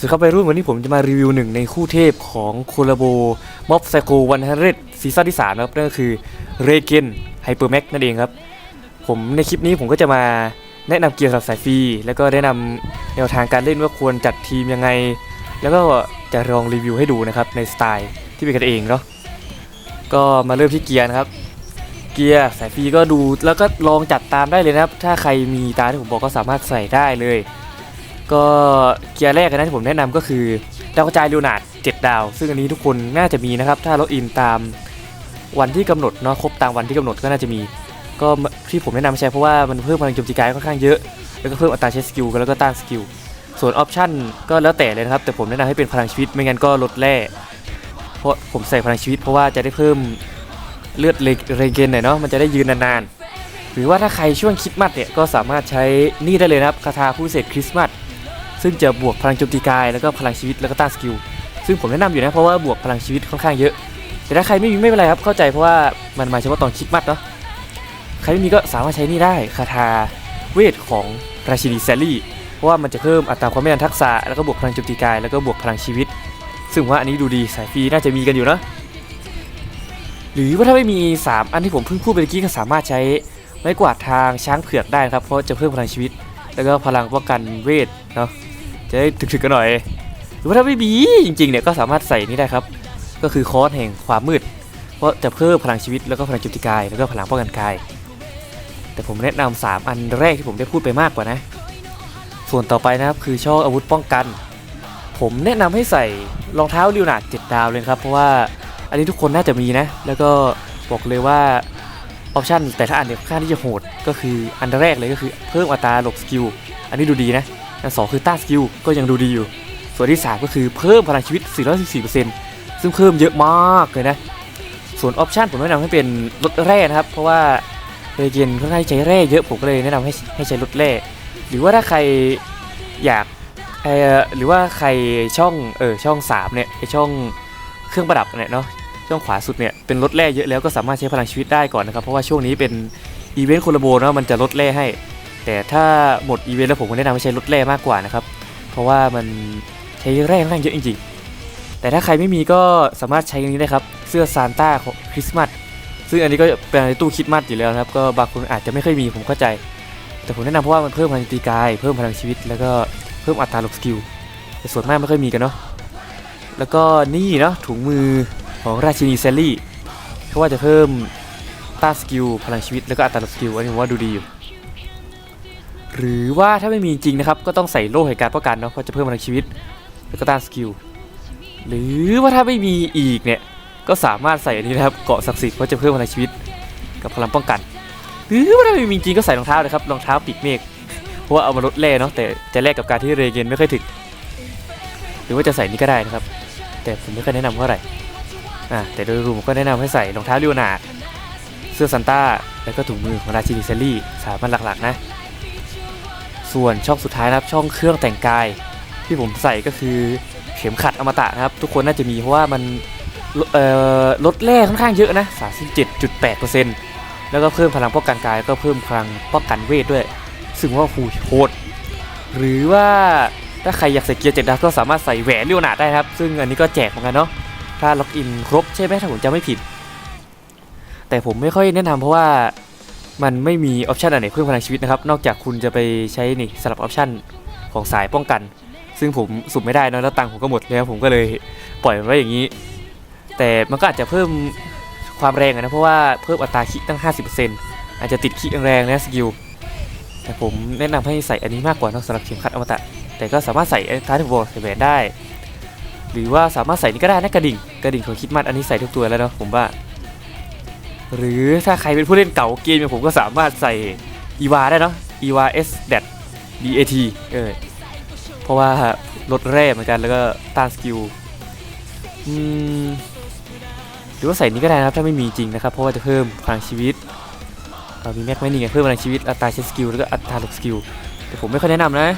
สวัสดีครับไปรุ่นวันนี้ผมจะมารีวิวหนึ่งในคู่เทพของโคลาโบม็อบไซโควันฮันเรซีซั่นที่3นะครับนั่นก็คือเรเกนไฮเปอร์แม็กนั่นเองครับ ผมในคลิปนี้ผมก็จะมาแนะนำเกียร์สำหรับสายฟรี แล้วก็แนะนำแนวทางการเล่นว่าควรจัดทีมยังไง แล้วก็จะลองรีวิวให้ดูนะครับในสไตล์ที่เป็นกันเองเนาะก็มาเริ่มที่เกียร์นะครับ เกียร์สายฟรีก็ดูแล้วก็ลองจัดตามได้เลยนะครับ ถ้าใครมีตามที่ผมบอกก็สามารถใส่ได้เลย ก็เกียร์แรกนะที่ผมแนะนำก็คือดาวกระจายลูนาด7ดาว ซึ่งอันนี้ทุกคนน่าจะมีนะครับ ถ้าล็อกอินตามวันที่กำหนดเนาะครบตามวันที่กำหนดก็น่าจะมี ก็ที่ผมแนะนำใช้เพราะว่ามันเพิ่มพลังโจมตีกายค่อนข้างเยอะ แล้วก็เพิ่มอัตราใช้สกิลแล้วก็ต้านสกิลส่วนออปชั่นก็แล้วแต่เลยนะครับ แต่ผมแนะนำให้เป็นพลังชีวิตไม่งั้นก็ลดแร่เพราะผมใส่พลังชีวิตเพราะว่าจะได้เพิ่มเลือดเรเกนหน่อยเนาะมันจะได้ยืนนานๆ หรือว่าถ้าใครช่วงคริสต์มาสเนี่ยก็สามารถใช้นี่ได้เลยนะครับคาถาผู้เศษคริสต์มาส ซึ่งจะบวกพลังโจมตีกายแล้วก็พลังชีวิตแล้วก็ต้านสกิลซึ่งผมแนะนำอยู่นะเพราะว่าบวกพลังชีวิตค่อนข้างเยอะ แต่ถ้าใครไม่มีไม่เป็นไรครับเข้าใจเพราะว่ามันมาเฉพาะตอนคิดมัดเนาะใครไม่มีก็สามารถใช้นี่ได้คาถาเวทของราชินีแซลลี่เพราะว่ามันจะเพิ่มอัตราความแม่นทักษะแล้วก็บวกพลังโจมตีกายแล้วก็บวกพลังชีวิต ซึ่งผมว่าอันนี้ดูดีสายฟรีน่าจะมีกันอยู่นะหรือว่าถ้าไม่มี 3 อันที่ผมเพิ่งพูดไปเมื่อกี้ก็สามารถใช้ไม้กวาดทางช้างเผือกได้ครับเพราะจะเพิ่มพลังชีวิต แล้วก็พลังป้องกันเวทเนาะ จะได้ถึกๆกันหน่อย หรือว่าถ้าไม่มีจริงๆเนี่ยก็สามารถใส่นี่ได้ครับ ก็คือคอร์สแห่งความมืด เพราะจะเพิ่มพลังชีวิตแล้วก็พลังจุติกาย แล้วก็พลังป้องกันกาย แต่ผมแนะนำสามอันแรกที่ผมได้พูดไปมากกว่านะ ส่วนต่อไปนะครับคือช่ออาวุธป้องกัน ผมแนะนำให้ใส่รองเท้าลิวนาดเจ็ดดาวเลยครับ เพราะว่าอันนี้ทุกคนน่าจะมีนะ แล้วก็บอกเลยว่าออปชันแต่ถ้าอันเนี่ยค่อนข้าที่จะโหดก็คืออันแรกเลยก็คือเพิ่มอัตราหลบสกิลอันนี้ดูดีนะ อันสองคือต้าสกิลก็ยังดูดีอยู่ ส่วนที่ 3 ก็คือเพิ่มพลังชีวิต 414%ซึ่งเพิ่มเยอะมากเลยนะ ส่วนออปชันผมแนะนำให้เป็นลดแร่นะครับ เพราะว่าเรเกนค่อนข้างใช้แร่เยอะผมก็เลยแนะนำให้ให้ใช้ลดแร่ หรือว่าถ้าใครอยากหรือว่าใครช่องเออช่อง3เนี่ยไอช่องเครื่องประดับเนี่ยเนาะช่องขวาสุดเนี่ยเป็นลดแร่เยอะแล้วก็สามารถใช้พลังชีวิตได้ก่อนนะครับเพราะว่าช่วงนี้เป็นอีเวนต์โคลาโบเนาะมันจะลดแร่ให้ แต่ถ้าหมดอีเวนต์แล้วผมก็แนะนำให้ใช้ลดแร่มากกว่านะครับ เพราะว่ามันใช้แร่ค่อนข้างเยอะจริงๆ แต่ถ้าใครไม่มีก็สามารถใช้อันนี้ได้ครับ เสื้อซานต้าของคริสต์มาส ซึ่งอันนี้ก็เป็นในตู้คริสต์มาสอยู่แล้วนะครับ ก็บางคนอาจจะไม่เคยมีผมเข้าใจ แต่ผมแนะนำเพราะว่ามันเพิ่มพลังตีกาย เพิ่มพลังชีวิต แล้วก็เพิ่มอัตราลบสกิล แต่ส่วนมากไม่ค่อยมีกันเนาะ แล้วก็นี่เนาะถุงมือของราชินีเซลลี่เพราะว่าจะเพิ่มต้าสกิลพลังชีวิตแล้วก็อัตราลบสกิลอันนี้ผมว่าดูดีอยู่ หรือว่าถ้าไม่มีจริงนะครับ ก็ต้องใส่โล่แห่งการป้องกันเนาะเพราะจะเพิ่มพลังชีวิต แล้วก็ต้านสกิลหรือว่าถ้าไม่มีอีกเนี่ยก็สามารถใส่อันนี้นะครับเกาะศักดิ์สิทธิ์เพราะจะเพิ่มพลังชีวิตกับพลังป้องกัน หรือว่าถ้าไม่มีจริงก็ใส่รองเท้าเลยครับรองเท้าปีกเมฆเพราะว่าเอามาลดแร่เนาะแต่จะแลกกับการที่เรเกนไม่ค่อยถึกหรือว่าจะใส่นี่ก็ได้นะครับ แต่ผมไม่ค่อยแนะนำเท่าไหร่อ่าแต่โดยรวมก็แนะนำให้ใส่รองเท้าลิโอนาเสื้อซันต้าแล้วก็ถุงมือของราชินีเซลลี่สามอันหลักๆนะ ส่วนช่องสุดท้ายนะครับช่องเครื่องแต่งกาย ที่ผมใส่ก็คือเข็มขัดอมตะนะครับ ทุกคนน่าจะมีเพราะว่ามันลดแร่ค่อนข้างเยอะนะ 37.8%แล้วก็เพิ่มพลังป้องกันกายก็เพิ่มพลังป้องกันเวทด้วย ซึ่งว่าหูโหด หรือว่าถ้าใครอยากใส่เกียร์เจ็ดดาวก็สามารถใส่แหวนเลียวนาได้ครับ ซึ่งอันนี้ก็แจกเหมือนกันเนาะ ถ้าล็อกอินครบใช่ไหมถ้าผมจำไม่ผิด แต่ผมไม่ค่อยแนะนำเพราะว่า มันไม่มีออปชันอันไหนเพิ่มพลังชีวิตนะครับ นอกจากคุณจะไปใช้นี่สลับออปชันของสายป้องกัน ซึ่งผมสุ่มไม่ได้นอะแล้วตังค์ผมก็หมดแล้วผมก็เลยปล่อยมันไว้อย่างนี้ แต่มันก็อาจจะเพิ่มความแรงนะเพราะว่าเพิ่มอัตราคิตั้ง 50%อาจจะติดคิแรงนะสกิลแต่ผมแนะนำให้ใส่อันนี้มากกว่านอะสำหรับเข็มขัดอมตะ แต่ก็สามารถใส่ท้ายที่ผมบอกใส่แหวนได้ หรือว่าสามารถใส่นี่ก็ได้นะกระดิ่งกระดิ่งของคิดมัดอันนี้ใส่ทุกตัวแล้วเนาะผมว่า หรือถ้าใครเป็นผู้เล่นเก่าเกมอย่างผมก็สามารถใส่อีวาได้เนาะอีวา S d a t BAT เออเพราะว่าลดแร่เหมือนกันแล้วก็ต้านสกิลอืมหรือว่าใส่นี้ก็ได้นะครับถ้าไม่มีจริงนะครับ เพราะว่าจะเพิ่มพลังชีวิตเรามีแม็กไม่นี่ไงเพิ่มพลังชีวิตอัตราใช้สกิลแล้วก็อัตราหลบสกิลแต่ผมไม่ค่อยแนะนำนะ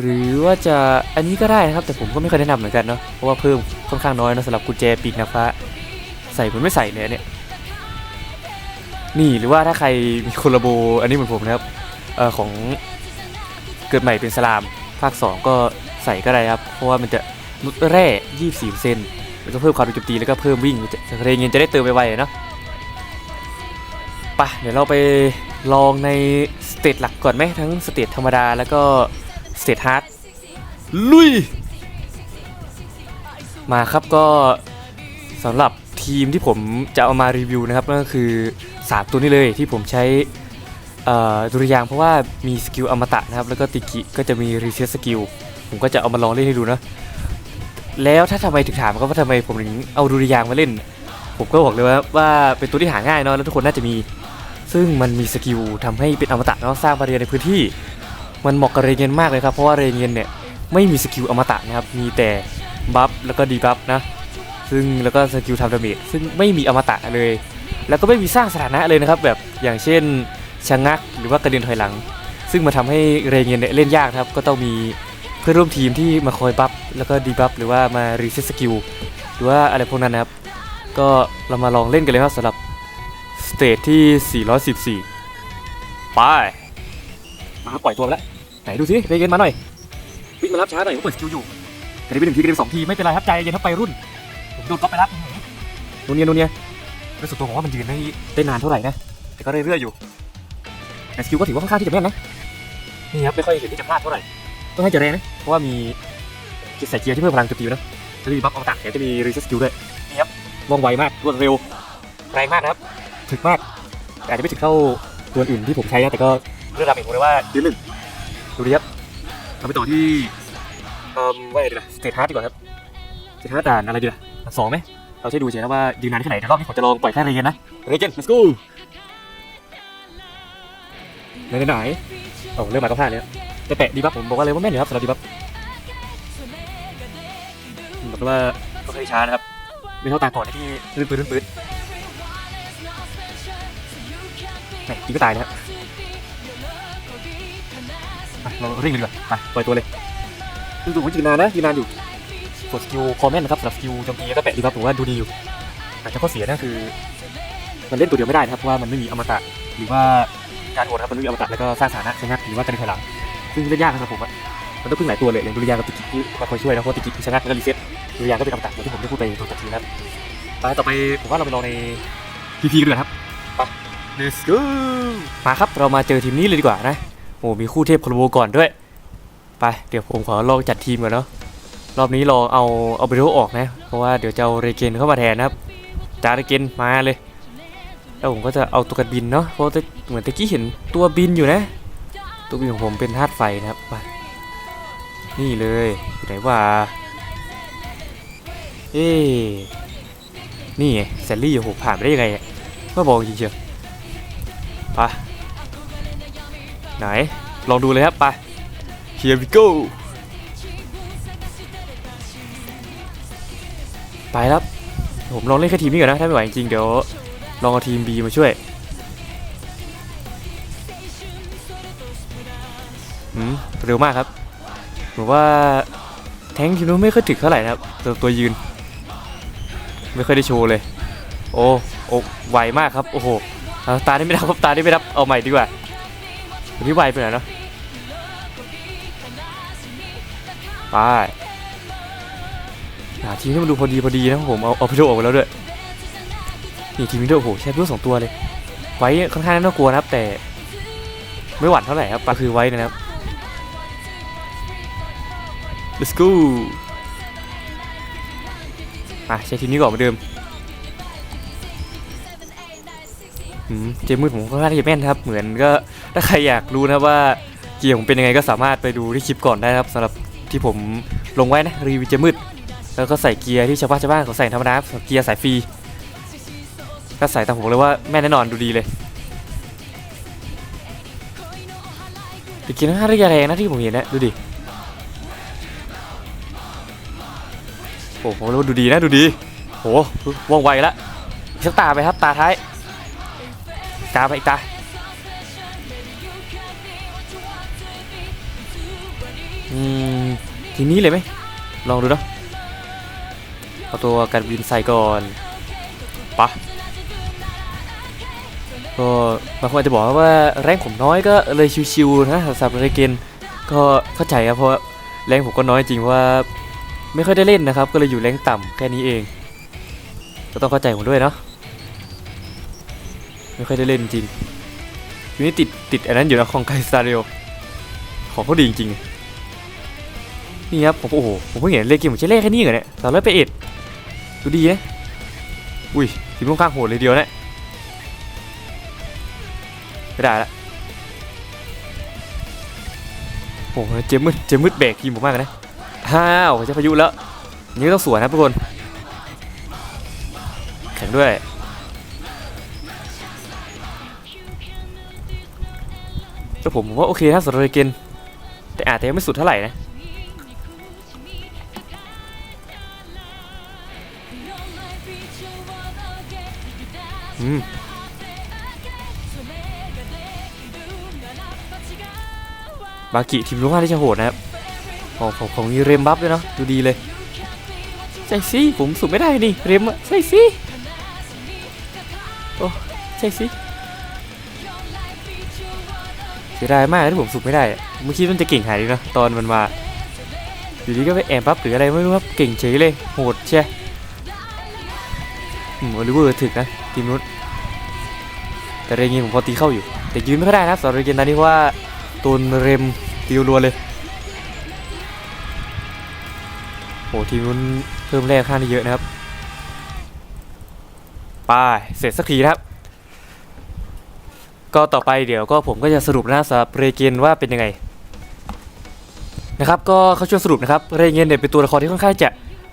หรือว่าจะอันนี้ก็ได้นะครับ แต่ผมก็ไม่ค่อยแนะนำเหมือนกันเนาะเพราะว่าเพิ่มค่อนข้างน้อยเนะสำหรับกุญแจปีกนาฟ้า ใส่เหมือนไม่ใส่เลยเนี่ย นี่หรือว่าถ้าใครมีโคลาโบอันนี้เหมือนผมนะครับเอ่อของเกิดใหม่เป็นสลาม ภาค 2 ก็ใส่ก็ได้ครับ เพราะว่ามันจะลดแร่24เซนแล้วก็เพิ่มความโจมตีแล้วก็เพิ่มวิ่งจะเรเงินจะได้เติมไวๆเนาะไปเดี๋ยวเราไปลองในสเตจหลักก่อนไหมทั้งสเตจธรรมดาแล้วก็สเตจฮาร์ดลุย มาครับก็สำหรับ ทีมที่ผมจะเอามารีวิวนะครับนั่นก็คือ 3 ตัวนี้เลยที่ผมใช้ดุริยางเพราะว่ามีสกิลอมตะนะครับ แล้วก็ติกิก็จะมีรีเซ็ตสกิลผมก็จะเอามาลองเล่นให้ดูนะ แล้วถ้าทำไมถึงถามก็ว่าทำไมผมถึงเอาดุริยางมาเล่น ผมก็บอกเลยว่าว่าเป็นตัวที่หาง่ายเนาะแล้วทุกคนน่าจะมี ซึ่งมันมีสกิลทำให้เป็นอมตะเนาะสร้างบาเรียในพื้นที่ มันเหมาะกับเรเงนมากเลยครับเพราะว่าเรเงนเนี่ยไม่มีสกิลอมตะนะครับมีแต่บัฟแล้วก็ดีบัฟนะ ซึ่งแล้วก็สกิลทำดาเมจซึ่งไม่มีอมตะเลย แล้วก็ไม่มีสร้างสถานะเลยนะครับ แบบอย่างเช่นชะงักหรือว่ากระเด็นถอยหลัง ซึ่งมาทำให้เรเงียนเนี่ยเล่นยากนะครับ ก็ต้องมีเพื่อนร่วมทีมที่มาคอยบัฟแล้วก็ดีบัฟหรือว่ามารีเซ็ตสกิลหรือว่าอะไรพวกนั้นนะครับ ก็เรามาลองเล่นกันเลยครับสำหรับสเตจที่ 414 ไป มาปล่อยตัวไปแล้ว ไหนดูสิเรเงียนมาหน่อยวิ่งมารับช้าหน่อยผมเปิดสกิลอยู่กระเด็นไปหนึ่งทีกระเด็นไปสองทีไม่เป็นไรครับใจเย็นครับไปรุ่นผม โดนก๊อปไปแล้วนู่นเนี่ยนู่นเนี่ยโดยส่วนตัวผมว่ามันยืนได้ได้นานเท่าไหร่นะ แต่ก็เรื่อยๆอยู่แต่สกิลก็ถือว่าค่อนข้างที่จะแม่นนะ นี่ครับไม่ค่อยเห็นที่จะพลาดเท่าไหร่ต้องให้จะแรงนะ เพราะว่ามีใส่เกียร์ที่เพิ่มพลังโจมตีนะ จะมีบัฟอมตะแถมจะมีรีเซ็ตสกิลด้วย นี่ครับ ว่องไวมาก รวดเร็ว แรงมากนะครับ ถึกมาก แต่อาจจะไม่ถึงเท่าตัวอื่นที่ผมใช้นะ แต่ก็เรื่องราวเองผมเลยว่ายืนหนึ่งดูดิครับเราไปต่อที่เอ่อว่าไงดีล่ะสเตทฮาร์ดดีกว่าครับสเตทฮาร์ดด่านอะไรดีล่ะด่าน สองไหมเราใช้ดูเฉยนะว่ายืนนานแค่ไหนเดี๋ยวรอบนี้ผมจะลองปล่อยแค่เรเกนนะเรเกน let's go ไหนไหนไหนโอ้เริ่มมาก็พลาดเลยอะแต่แปะดีบัฟผมบอกว่าเลยว่าแม่นอยู่ครับสำหรับดีบัฟบอกเลยว่าก็ค่อยช้านะครับไม่เท่าตาก่อนนะที่ลื่นปืนลื่นปืนแหมยิงก็ตายนะครับอะเราเร่งเลยดีกว่าไปปล่อยตัวเลยดูดูว่ายืนนานนะยืนนานอยู่ กดสกิลคอมเมนต์นะครับสำหรับสกิลโจมตีแล้วก็แปะดีบัฟผมว่าดูดีอยู่อาจจะข้อเสียนั่นคือ มันเล่นตัวเดียวไม่ได้นะครับเพราะว่ามันไม่มีอมตะหรือว่าการโหดครับมันไม่มีอมตะแล้วก็สร้างสถานะใช่ไหมหรือว่าการเดินถอยหลังซึ่งเล่นยากนะครับผมอะมันต้องพึ่งหลายตัวเลยอย่างดุริยางค์กับติกิที่มาคอยช่วยนะเพราะว่าติกิชนะแล้วก็รีเซ็ตดุริยางค์ก็เป็นอมตะอย่างที่ผมได้พูดไปตอนจบทีนะครับไปต่อไปผมว่าเราไปลองในพีพีกันดีกว่าครับไป let's go มาครับเรามาเจอทีมนี้เลยดีกว่านะโอ้มีคู่เทพโคโลโบก่อนด้วย ไป เดี๋ยวผมขอลองจัดทีมก่อนเนาะ รอบนี้ลอเอาเอาเบโรออกนะ เพราะว่าเดี๋ยวจะเอาเรเกนเข้ามาแทนนะครับจาร์เกนมาเลย แล้วผมก็จะเอาตัวกันบินเนาะเพราะเหมือนตะกี้เห็นตัวบินอยู่นะ ตัวบินของผมเป็นธาตุไฟนะครับไปนี่เลยอยู่ไหนว่าเอ๊นี่ไงแซลลี่โอ้โหผ่านไปได้ยังไงอะก็บอกจริงเชียวไปไหน ลองดูเลยครับ ไป here we go ไปแล้วผมลองเล่นแค่ทีมนี้ก่อนนะ ถ้าไม่ไหวจริงเดี๋ยวลองเอาทีม B มาช่วยอืมเร็วมากครับผมว่าแทงทีมนู้นไม่ค่อยถึกเท่าไหร่นะครับตัวตัวยืน ไม่ค่อยได้โชว์เลย โอ้โอ้ไวมากครับ โอ้โหตาได้ไม่รับครับตาได้ไม่รับเอาใหม่ดีกว่าวันนี้ไวไปหน่อยเนาะไป หาทีมที่มันดูพอดีพอดีนะผมเอาเอาพิโดออกไปแล้วด้วยนี่ทีมวิดีโอโอ้โหใช้เพื่อสองตัวเลย ไว้ค่อนข้างน่ากลัวนะครับแต่ ไม่หวั่นเท่าไหร่ครับปลาคือไว้นะครับ let's go อะใช้ทีมนี้ก่อนเหมือนเดิมอืมเจมมืดผมค่อนข้างจะแม่นครับ เหมือนก็ถ้าใครอยากรู้นะว่าเกียร์ผมเป็นยังไงก็สามารถไปดูที่คลิปก่อนได้นะครับสำหรับที่ผมลงไว้นะรีวิวเจมมืด แล้วก็ใส่เกียร์ที่ชาวบ้านชาวบ้านเขาใส่ธรรมดาเกียร์สายฟรีก็ใส่ตามผมเลยว่าแม่นแน่นอนดูดีเลยตะกี้น่าจะแรงนะที่ผมเห็นนะดูดิโอ้โหแล้วดูดีนะดูดีโหว่องไวละอีกสักตาไปครับตาท้ายตาไปอีกตาอืมทีนี้เลยไหมลองดูเนาะ เอาตัวการบินใส่ก่อนปะก็บางคนอาจจะบอกว่าแรงผมน้อยก็เลยชิวๆนะสำหรับเรเกนก็เข้าใจครับเพราะว่าแรงผมก็น้อยจริงเพราะว่าไม่ค่อยได้เล่นนะครับ ก็เลยอยู่แรงต่ำแค่นี้เอง ก็ต้องเข้าใจผมด้วยเนาะไม่ค่อยได้เล่นจริงอยู่นี่ติดติดอันนั้นอยู่นะของไกสตาเรียของเขาดีจริงๆนี่ครับผมโอ้โหผมเพิ่งเห็นเลขเกมผมใช้เลขแค่นี้เหรอเนี่ยสามร้อยไปเอ็ด ดูดีนะอุ้ยทีมตรงข้างโหดเลยเดียวนะไม่ได้ละโอ้โหเจมมืดเจมมืดแบกทีมผมมากเลยนะห้าวจะพายุแล้วนี้ก็ต้องสวนนะทุกคน แข่งด้วยแต่ผมว่าโอเคนะสำหรับเรเกนแต่อาจจะยังไม่สุดเท่าไหร่นะ อืมบากิทีมลุงห้าที่จะโหดนะครับของของของมีเรมบัฟด้วยเนาะดูดีเลยใช่สิผมสุดไม่ได้นี่เรมอะใช่สิโอ้ใช่สิเสียดายมากที่ผมสุดไม่ได้เมื่อกี้มันจะเก่งหายดีนะตอนมันมาอยู่ดีก็ไปแอบบัฟหรืออะไรไม่รู้ครับเก่งเฉยเลยโหดใช่อืมโอลิเวอร์ถึกนะทีมนู้น แต่เรงินผมพอตีเข้าอยู่ แต่ยืนไม่ค่อยได้นะสำหรับเรงินตอนนี้ว่าตูนเรมตีรัวเลยโหทีมนู้นเพิ่มแรกข้างนี้เยอะนะครับไปเสร็จสักทีครับ ก็ต่อไปเดี๋ยวก็ผมก็จะสรุปนะสำหรับเรเกนว่าเป็นยังไงนะครับก็เขาช่วยสรุปนะครับเรเกนเนี่ยเป็นตัวละครที่ค่อนข้างจะ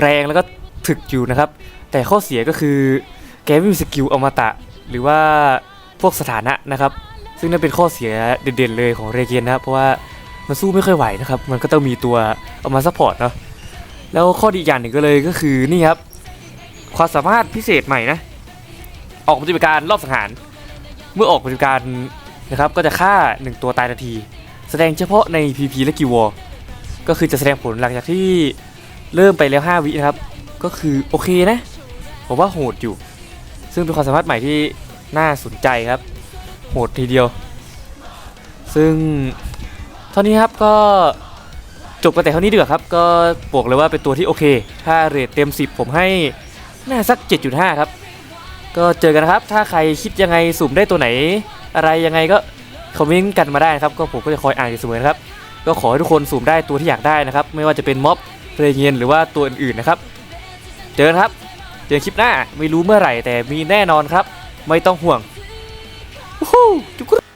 แรงแล้วก็ถึกอยู่นะครับ แต่ข้อเสียก็คือแกไม่มีสกิลอมตะหรือว่า พวกสถานะนะครับ ซึ่งนั่นเป็นข้อเสียเด่นๆเลยของเรเกียนนะเพราะว่ามันสู้ไม่ค่อยไหวนะครับ มันก็ต้องมีตัวเอามาซัพพอร์ตเนาะแล้วข้อดีอย่างหนึ่งก็เลยก็คือนี่ครับ ความสามารถพิเศษใหม่นะ ออกปฏิบัติการรอบสังหาร เมื่อออกปฏิบัติการนะครับก็จะฆ่า 1 ตัวตายทันที แสดงเฉพาะใน PP และกิวอก็คือจะแสดงผลหลังจากที่เริ่มไปแล้ว 5 วินะครับ ก็คือโอเคนะ ผมว่าโหดอยู่ ซึ่งเป็นความสามารถใหม่ที่ น่าสนใจครับ โหดทีเดียว ซึ่งเท่านี้ครับก็จบกันแต่เท่านี้ดีกว่าครับ ก็บอกเลยว่าเป็นตัวที่โอเค ถ้าเรทเต็ม 10 ผมให้น่าสัก 7.5 ครับ ก็เจอกันนะครับ ถ้าใครคิดยังไงสุ่มได้ตัวไหน อะไรยังไงก็คอมเมนต์กันมาได้นะครับ ก็ผมก็จะคอยอ่านอยู่เสมอนะครับ ก็ขอให้ทุกคนสุ่มได้ตัวที่อยากได้นะครับ ไม่ว่าจะเป็นม็อบเรเงียนหรือว่าตัวอื่นๆนะครับ เจอกันครับ เจอคลิปหน้าไม่รู้เมื่อไหร่แต่มีแน่นอนครับ ไม่ต้องห่วงวู้ฮู้จุก